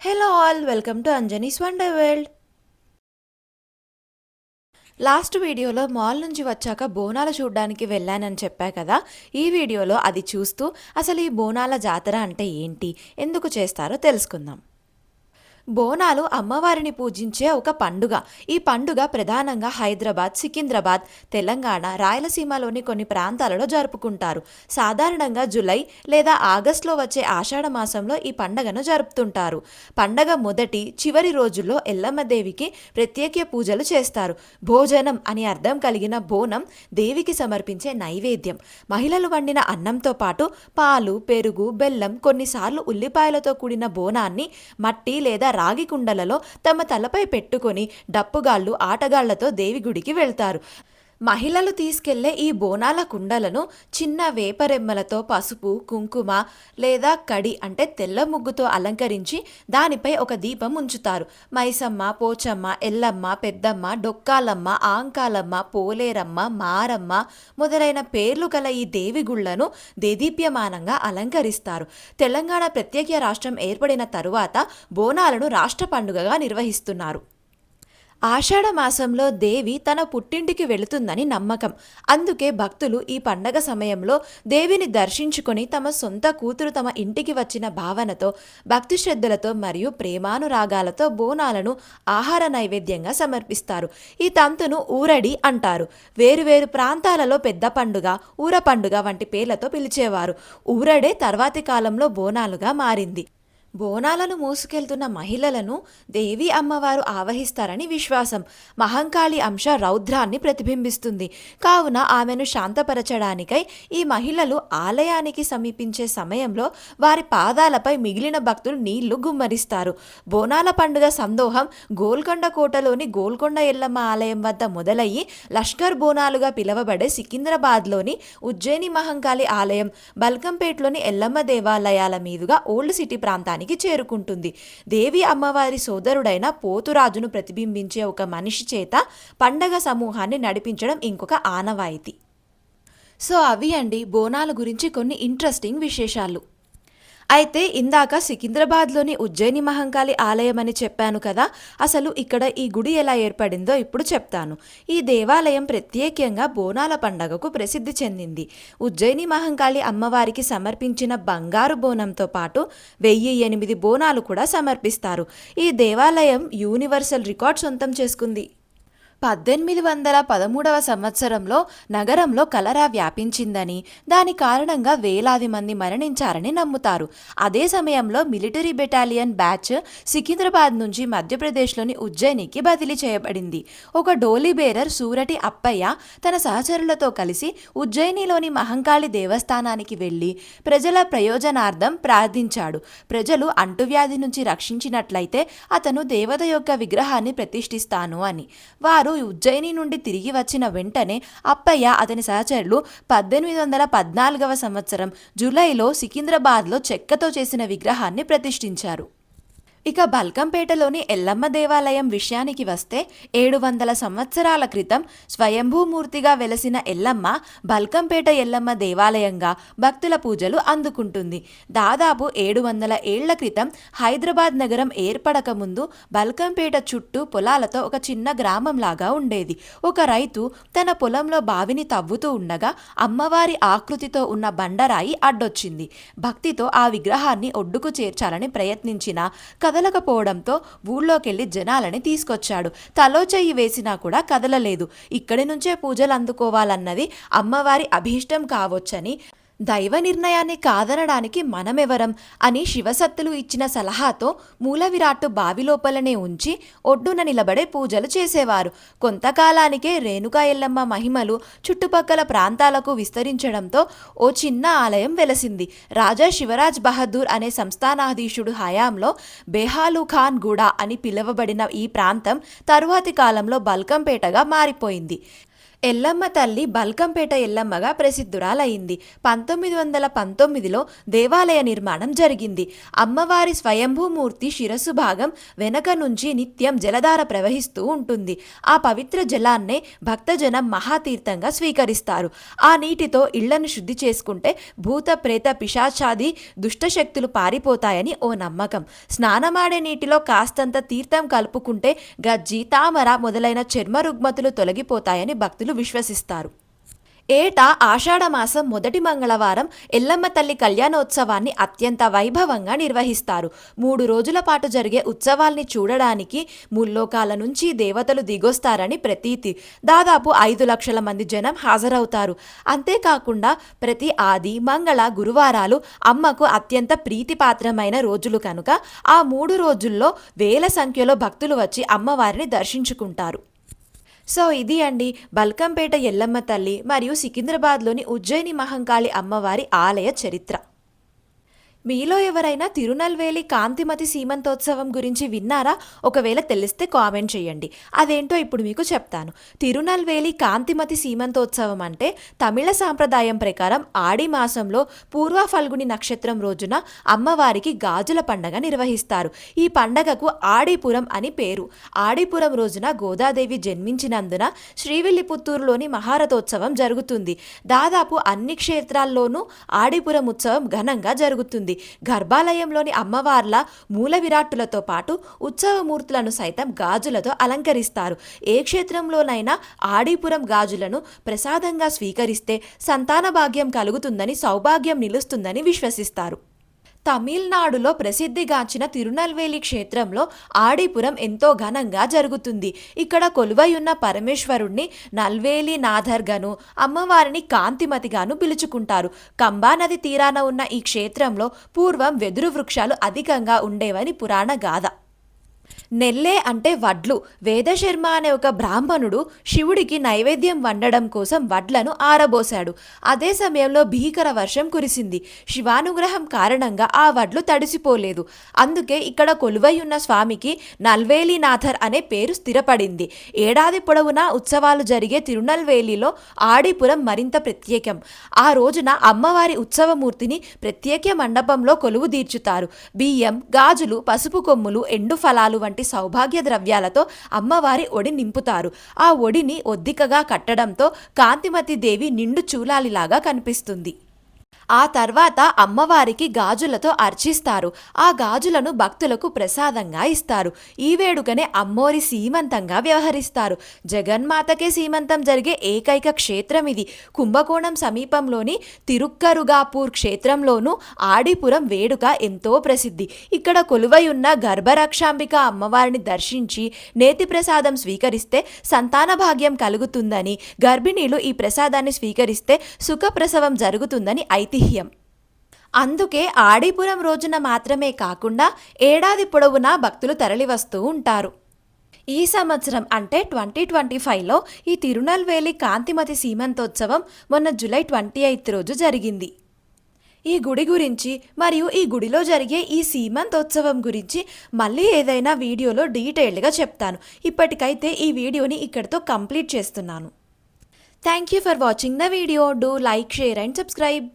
Hello all welcome to Anjani's wonder world last వీడియోలో mall నుంచి వచ్చాక బోనాలు చూడడానికి వెళ్ళానని చెప్పా కదా ఈ వీడియోలో అది చూస్తూ అసలు ఈ బోనాల జాతర అంటే ఏంటి ఎందుకు చేస్తారో తెలుసుకుందాం. బోనాలు అమ్మవారిని పూజించే ఒక పండుగ. ఈ పండుగ ప్రధానంగా హైదరాబాద్ సికింద్రాబాద్ తెలంగాణ రాయలసీమలోని కొన్ని ప్రాంతాలలో జరుపుకుంటారు. సాధారణంగా జులై లేదా ఆగస్టులో వచ్చే ఆషాఢ మాసంలో ఈ పండగను జరుపుతుంటారు. పండగ మొదటి చివరి రోజుల్లో ఎల్లమ్మదేవికి ప్రత్యేక పూజలు చేస్తారు. భోజనం అని అర్థం కలిగిన బోనం దేవికి సమర్పించే నైవేద్యం. మహిళలు వండిన అన్నంతో పాటు పాలు పెరుగు బెల్లం కొన్నిసార్లు ఉల్లిపాయలతో కూడిన బోనాన్ని మట్టి లేదా రాగి కుండలలో తమ తలపై పెట్టుకొని డప్పుగాళ్ళు ఆటగాళ్ళతో దేవి గుడికి వెళ్తారు. మహిళలు తీసుకెళ్ళే ఈ బోనాల కుండలను చిన్న వేపరెమ్మలతో పసుపు కుంకుమ లేదా కడి అంటే తెల్ల ముగ్గుతో అలంకరించి దానిపై ఒక దీపం ఉంచుతారు. మైసమ్మ పోచమ్మ ఎల్లమ్మ పెద్దమ్మ డొక్కాలమ్మ ఆంకాలమ్మ పోలేరమ్మ మారమ్మ మొదలైన పేర్లు గల ఈ దేవి గుళ్ళను దేదీప్యమానంగా అలంకరిస్తారు. తెలంగాణ ప్రత్యేక రాష్ట్రం ఏర్పడిన తరువాత బోనాలను రాష్ట్ర పండుగగా నిర్వహిస్తున్నారు. ఆషాఢ మాసంలో దేవి తన పుట్టింటికి వెళుతుందని నమ్మకం. అందుకే భక్తులు ఈ పండగ సమయంలో దేవిని దర్శించుకొని తమ సొంత కూతురు తమ ఇంటికి వచ్చిన భావనతో భక్తి శ్రద్ధలతో మరియు ప్రేమానురాగాలతో బోనాలను ఆహార నైవేద్యంగా సమర్పిస్తారు. ఈ తంతును ఊరడి అంటారు. వేరువేరు ప్రాంతాలలో పెద్ద పండుగ ఊర పండుగ వంటి పేర్లతో పిలిచేవారు. ఊరడే తర్వాతి కాలంలో బోనాలుగా మారింది. బోనాలను మోసుకెళ్తున్న మహిళలను దేవి అమ్మవారు ఆవహిస్తారని విశ్వాసం. మహంకాళి అంశ రౌద్రాన్ని ప్రతిబింబిస్తుంది. కావున ఆమెను శాంతపరచడానికై ఈ మహిళలు ఆలయానికి సమీపించే సమయంలో వారి పాదాలపై మిగిలిన భక్తులు నీళ్ళు గుమ్మరిస్తారు. బోనాల పండుగ సందోహం గోల్కొండ కోటలోని గోల్కొండ ఎల్లమ్మ ఆలయం వద్ద మొదలయ్యి లష్కర్ బోనాలుగా పిలువబడే సికింద్రాబాద్లోని ఉజ్జయిని మహంకాళి ఆలయం బల్కంపేట్లోని ఎల్లమ్మ దేవాలయాల మీదుగా ఓల్డ్ సిటీ ప్రాంతానికి చేరుకుంటుంది. దేవి అమ్మవారి సోదరుడైన పోతురాజును ప్రతిబింబించే ఒక మనిషి చేత పండగ సమూహాన్ని నడిపించడం ఇంకొక ఆనవాయితీ. సో అవి అండి బోనాల గురించి కొన్ని ఇంట్రెస్టింగ్ విశేషాలు. అయితే ఇందాక సికింద్రాబాద్లోని ఉజ్జయిని మహంకాళి ఆలయం అని చెప్పాను కదా అసలు ఇక్కడ ఈ గుడి ఎలా ఏర్పడిందో ఇప్పుడు చెప్తాను. ఈ దేవాలయం ప్రత్యేకంగా బోనాల పండగకు ప్రసిద్ధి చెందింది. ఉజ్జయిని మహంకాళి అమ్మవారికి సమర్పించిన బంగారు బోనంతో పాటు వెయ్యి ఎనిమిది బోనాలు కూడా సమర్పిస్తారు. ఈ దేవాలయం యూనివర్సల్ రికార్డ్ సొంతం చేసుకుంది. పద్దెనిమిది వందల పదమూడవ సంవత్సరంలో నగరంలో కలరా వ్యాపించిందని దాని కారణంగా వేలాది మంది మరణించారని నమ్ముతారు. అదే సమయంలో మిలిటరీ బెటాలియన్ బ్యాచ్ సికింద్రాబాద్ నుంచి మధ్యప్రదేశ్లోని ఉజ్జయినికి బదిలీ చేయబడింది. ఒక డోలీ బేరర్ సూరటి అప్పయ్య తన సహచరులతో కలిసి ఉజ్జయినిలోని మహంకాళి దేవస్థానానికి వెళ్ళి ప్రజల ప్రయోజనార్థం ప్రార్థించాడు. ప్రజలు అంటువ్యాధి నుంచి రక్షించినట్లయితే అతను దేవత యొక్క విగ్రహాన్ని ప్రతిష్ఠిస్తాను అని. వారు ఉజ్జయిని నుండి తిరిగి వచ్చిన వెంటనే అప్పయ్య అతని సహచరులు పద్దెనిమిది వందల పద్నాలుగవ సంవత్సరం జూలైలో సికింద్రాబాద్లో చెక్కతో చేసిన విగ్రహాన్ని ప్రతిష్ఠించారు. ఇక బల్కంపేటలోని ఎల్లమ్మ దేవాలయం విషయానికి వస్తే ఏడు వందల సంవత్సరాల క్రితం స్వయంభూమూర్తిగా వెలసిన ఎల్లమ్మ బల్కంపేట ఎల్లమ్మ దేవాలయంగా భక్తుల పూజలు అందుకుంటుంది. దాదాపు ఏడు వందల ఏళ్ళ క్రితం హైదరాబాద్ నగరం ఏర్పడక ముందు బల్కంపేట చుట్టూ పొలాలతో ఒక చిన్న గ్రామంలాగా ఉండేది. ఒక రైతు తన పొలంలో బావిని తవ్వుతూ ఉండగా అమ్మవారి ఆకృతితో ఉన్న బండరాయి అడ్డొచ్చింది. భక్తితో ఆ విగ్రహాన్ని ఒడ్డుకు చేర్చాలని ప్రయత్నించిన కదలకపోవడంతో ఊళ్ళోకెళ్ళి జనాలని తీసుకొచ్చాడు. తలో చెయ్యి వేసినా కూడా కదలలేదు. ఇక్కడి నుంచే పూజలు అందుకోవాలన్నది అమ్మవారి అభీష్టం కావచ్చని దైవ నిర్ణయాన్ని కాదనడానికి మనమెవరం అని శివసత్తులు ఇచ్చిన సలహాతో మూల విరాట్టు బావి లోపలనే ఉంచి ఒడ్డున నిలబడే పూజలు చేసేవారు. కొంతకాలానికే రేణుకా ఎల్లమ్మ మహిమలు చుట్టుపక్కల ప్రాంతాలకు విస్తరించడంతో ఓ చిన్న ఆలయం వెలసింది. రాజా శివరాజ్ బహదూర్ అనే సంస్థానాధీశుడు హయాంలో బేహాలు ఖాన్ గూడ అని పిలువబడిన ఈ ప్రాంతం తరువాతి కాలంలో బల్కంపేటగా మారిపోయింది. ఎల్లమ్మ తల్లి బల్కంపేట ఎల్లమ్మగా ప్రసిద్ధురాలయ్యింది పంతొమ్మిది వందల పంతొమ్మిదిలో దేవాలయ నిర్మాణం జరిగింది. అమ్మవారి స్వయంభూమూర్తి శిరస్సు భాగం వెనక నుంచి నిత్యం జలధార ప్రవహిస్తూ ఉంటుంది. ఆ పవిత్ర జలాన్నే భక్తజనం మహాతీర్థంగా స్వీకరిస్తారు. ఆ నీటితో ఇళ్ళను శుద్ధి చేసుకుంటే భూత ప్రేత పిశాచాది దుష్టశక్తులు పారిపోతాయని ఓ నమ్మకం. స్నానమాడే నీటిలో కాస్తంత తీర్థం కలుపుకుంటే గజ్జి తామర మొదలైన చర్మ రుగ్మతులు తొలగిపోతాయని భక్తులు విశ్వసిస్తారు. ఏటా ఆషాఢ మాసం మొదటి మంగళవారం ఎల్లమ్మ తల్లి కళ్యాణోత్సవాన్ని అత్యంత వైభవంగా నిర్వహిస్తారు. మూడు రోజుల పాటు జరిగే ఉత్సవాల్ని చూడడానికి ముల్లోకాల నుంచి దేవతలు దిగొస్తారని ప్రతీతి. దాదాపు ఐదు లక్షల మంది జనం హాజరవుతారు. అంతేకాకుండా ప్రతి ఆది మంగళ గురువారాలు అమ్మకు అత్యంత ప్రీతిపాత్రమైన రోజులు కనుక ఆ మూడు రోజుల్లో వేల సంఖ్యలో భక్తులు వచ్చి అమ్మవారిని దర్శించుకుంటారు. సో ఇది అండి బల్కంపేట ఎల్లమ్మ తల్లి మరియు సికింద్రాబాద్లోని ఉజ్జయిని మహంకాళి అమ్మవారి ఆలయ చరిత్ర. మీలో ఎవరైనా తిరునల్వేలి కాంతిమతి సీమంతోత్సవం గురించి విన్నారా? ఒకవేళ తెలిస్తే కామెంట్ చేయండి. అదేంటో ఇప్పుడు మీకు చెప్తాను. తిరునల్వేలి కాంతిమతి సీమంతోత్సవం అంటే తమిళ సాంప్రదాయం ప్రకారం ఆడి మాసంలో పూర్వ ఫల్గుని నక్షత్రం రోజున అమ్మవారికి గాజుల పండగ నిర్వహిస్తారు. ఈ పండగకు ఆడిపురం అని పేరు. ఆడిపురం రోజున గోదాదేవి జన్మించినందున శ్రీవిల్లిపుత్తూరులోని మహారథోత్సవం జరుగుతుంది. దాదాపు అన్ని క్షేత్రాల్లోనూ ఆడిపురం ఉత్సవం ఘనంగా జరుగుతుంది. గర్భాలయంలోని అమ్మవార్ల మూల విరాట్టులతో పాటు ఉత్సవమూర్తులను సైతం గాజులతో అలంకరిస్తారు. ఏ క్షేత్రంలోనైనా ఆడిపురం గాజులను ప్రసాదంగా స్వీకరిస్తే సంతాన భాగ్యం కలుగుతుందని సౌభాగ్యం నిలుస్తుందని విశ్వసిస్తారు. తమిళనాడులో ప్రసిద్ధిగాంచిన తిరునల్వేలి క్షేత్రంలో ఆడిపురం ఎంతో ఘనంగా జరుగుతుంది. ఇక్కడ కొలువై ఉన్న పరమేశ్వరుణ్ణి నల్వేలి నాథర్గాను అమ్మవారిని కాంతిమతిగాను పిలుచుకుంటారు. కంబా నది తీరాన ఉన్న ఈ క్షేత్రంలో పూర్వం వెదురు వృక్షాలు అధికంగా ఉండేవని పురాణ గాథ. నెల్లే అంటే వడ్లు. వేదశర్మ అనే ఒక బ్రాహ్మణుడు శివుడికి నైవేద్యం వండడం కోసం వడ్లను ఆరబోశాడు. అదే సమయంలో భీకర వర్షం కురిసింది. శివానుగ్రహం కారణంగా ఆ వడ్లు తడిసిపోలేదు. అందుకే ఇక్కడ కొలువై ఉన్న స్వామికి నల్వేలినాథర్ అనే పేరు స్థిరపడింది. ఏడాది పొడవునా ఉత్సవాలు జరిగే తిరునల్వేలిలో ఆడిపురం మరింత ప్రత్యేకం. ఆ రోజున అమ్మవారి ఉత్సవమూర్తిని ప్రత్యేక మండపంలో కొలువు తీర్చుతారు. బియ్యం గాజులు పసుపు కొమ్ములు ఎండు ఫలాలు వంటి సౌభాగ్య ద్రవ్యాలతో అమ్మవారి ఒడి నింపుతారు. ఆ ఒడిని ఒద్దికగా కట్టడంతో కాంతిమతి దేవి నిండు చూలాలిలాగా కనిపిస్తుంది. ఆ తర్వాత అమ్మవారికి గాజులతో అర్చిస్తారు. ఆ గాజులను భక్తులకు ప్రసాదంగా ఇస్తారు. ఈ వేడుకనే అమ్మోరి సీమంతంగా వ్యవహరిస్తారు. జగన్మాతకే సీమంతం జరిగే ఏకైక క్షేత్రం ఇది. కుంభకోణం సమీపంలోని తిరుక్కరుగాపూర్ క్షేత్రంలోనూ ఆడిపురం వేడుక ఎంతో ప్రసిద్ధి. ఇక్కడ కొలువై ఉన్న గర్భరక్షాంబిక అమ్మవారిని దర్శించి నేతి ప్రసాదం స్వీకరిస్తే సంతాన భాగ్యం కలుగుతుందని గర్భిణీలు ఈ ప్రసాదాన్ని స్వీకరిస్తే సుఖప్రసవం జరుగుతుందని ఐతిహ్యం. అందుకే ఆడిపురం రోజున మాత్రమే కాకుండా ఏడాది పొడవునా భక్తులు తరలివస్తూ ఉంటారు. ఈ సంవత్సరం అంటే ట్వంటీ ట్వంటీ ఫైవ్లో ఈ తిరునల్వేలి కాంతిమతి సీమంతోత్సవం మొన్న జూలై ట్వంటీ ఎయిత్ రోజు జరిగింది. ఈ గుడి గురించి మరియు ఈ గుడిలో జరిగే ఈ సీమంతోత్సవం గురించి మళ్ళీ ఏదైనా వీడియోలో డీటెయిల్డ్గా చెప్తాను. ఇప్పటికైతే ఈ వీడియోని ఇక్కడితో కంప్లీట్ చేస్తున్నాను. Thank you for watching the video. Do like share and subscribe.